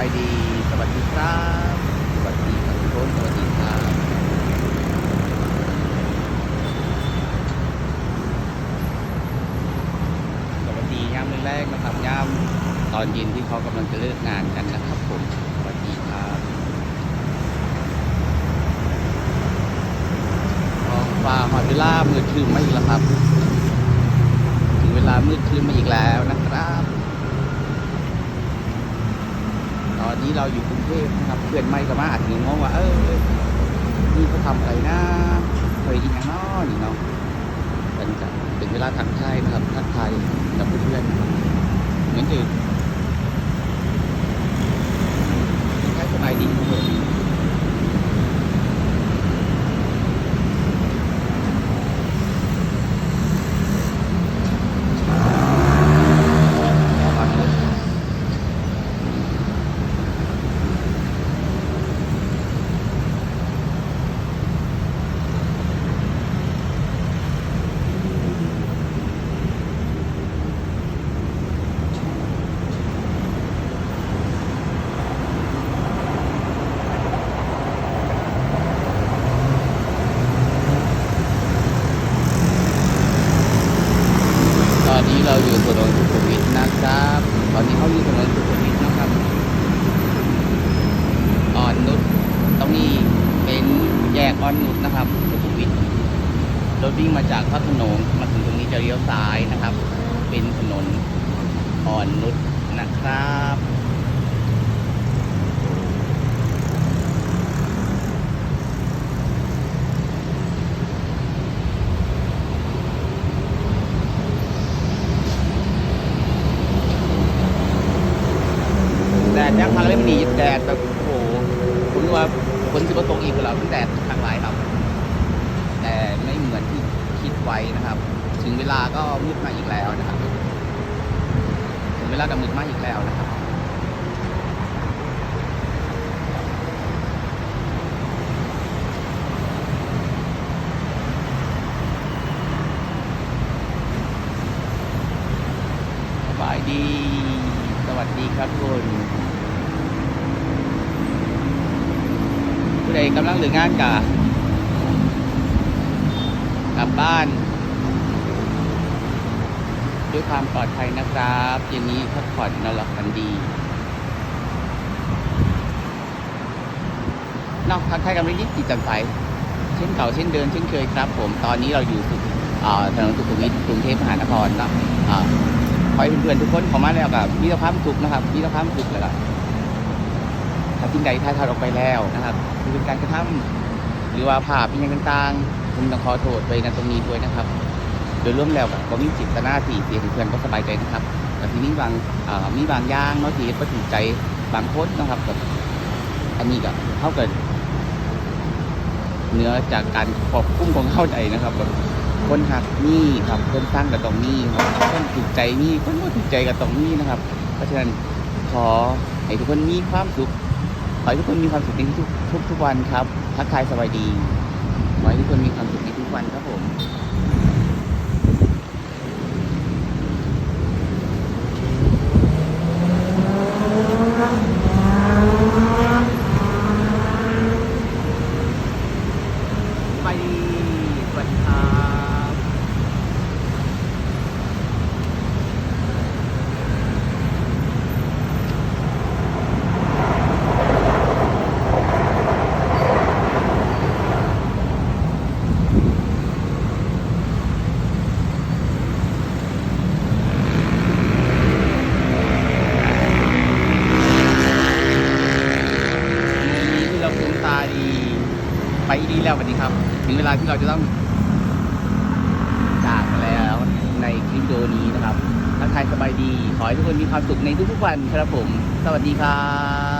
ายดี สวัสดีครับ สวัสดีครับทุกคนสวัสดีครับสวัสดียามแรกๆนะครับยามตอนเย็นที่เขากำลังจะเลิกงานกันนะครับผมสวัสดีครับท้องฟ้าหอดเวลามืดครึ้มมาอีกแล้วครับ ถึงเวลามืดครึ้มมาอีกแล้วนะครับ ตอ นี้เราอยู่กรุงเทพนะครับเพื่อนไม่ก็มาอาจจะงงว่า เออนี่เขาทำอะไรนะเคยกินอย่างน้อนี่เนาะเป็นจะเป็นเวลาทางไทายนะครับทักทยกับเพื่อนๆเหมือนเดิมทักทายสบายดีทุกคนขอฟังเลย ตอ นี้เราอยู่ถนนสุขุมวิทนะครับ ตอนนี้เขาอยู่ถนนสุขุมวิทนะครับอ่อนนุชตรงนี้เป็นแยกอ่อนนุชนะครับสุขุมวิทรถวิ่งมาจากพระโขนงมาถึงตรงนี้จะเลี้ยวซ้ายนะครับ เป็นถนนอ่อนนุชนะครับ แดดยังพังเล่มดีแดดแบบโอ้โหคุณว่าคนสิบตกอีกแล้วแดดทางหลายครับ แต่ไม่เหมือนที่คิดไว้นะครับ ถึงเวลาก็มืดมาอีกแล้วนะครับ ถึงเวลาก็มืดมาอีกแล้วนะครับสบายดี สวัสดีครับทุกคน ผู้ใดกำลังหลืองานกะกลับบ้านด้วยความปลอดภัยนะครับเย็นนี้พักผ่อนนอนหลับฝันดีนอกทักทายกันไม่ยิ่งจิตจ่มใสเช่นเก่าเช่นเดิมเช่นเคยครับ ผมตอนนี้เราอยู่สุขอ่าถนนสุขุมวิทกรุงเทพมหานครนะขอให้เพื่อนๆทุกคนเข้ามาแล้วกับมิตรภาพสุขนะครับมิตรภาพสุขแล้วก็ ถ้าสิ่งใดถ่ายทอดออกไปแล้วนะครับคือเป็นการกระทำหรือว่าภาพเป็นอย่างต่างๆผมต้องขอโทษไปในตรงนี้ด้วยนะครับ โดยร่วมแล้วกับก็มีจิตนาที่เสียเพื่อนก็สบายใจนะครับแต่ทีนี้บางอ่ามีบางอย่างเนาะที่ก็ถูกใจบางคนนะครับกับอันนี้ก็เท่ากับเนื้อจากการควบคุมของเข้าใจนะครับแบบคนหักนี่ครับคนสร้างกับตรงนี้ครับคนถูกใจนี่คนไม่ถูกใจกับตรงนี้นะครับ เพราะฉะนั้นขอให้ทุกคนมีความสุข ขอให้ทุกคนมีความสุขในทุกทุกทุกวันครับทักทายสบายดีขอให้ทุกคนมีความสุขในทุกวันครับผมสบายดีสวัสดีครับ ที่เราคุ้นตาดี ไปดีแล้ววันนี้ครับถึงเวลาที่เราจะต้องจากกันแล้วในคลิปวิดีโอนี้นะครับทักทายสบายดี ขอให้ทุกคนมีความสุขในทุกๆวันครับผม สวัสดีครับ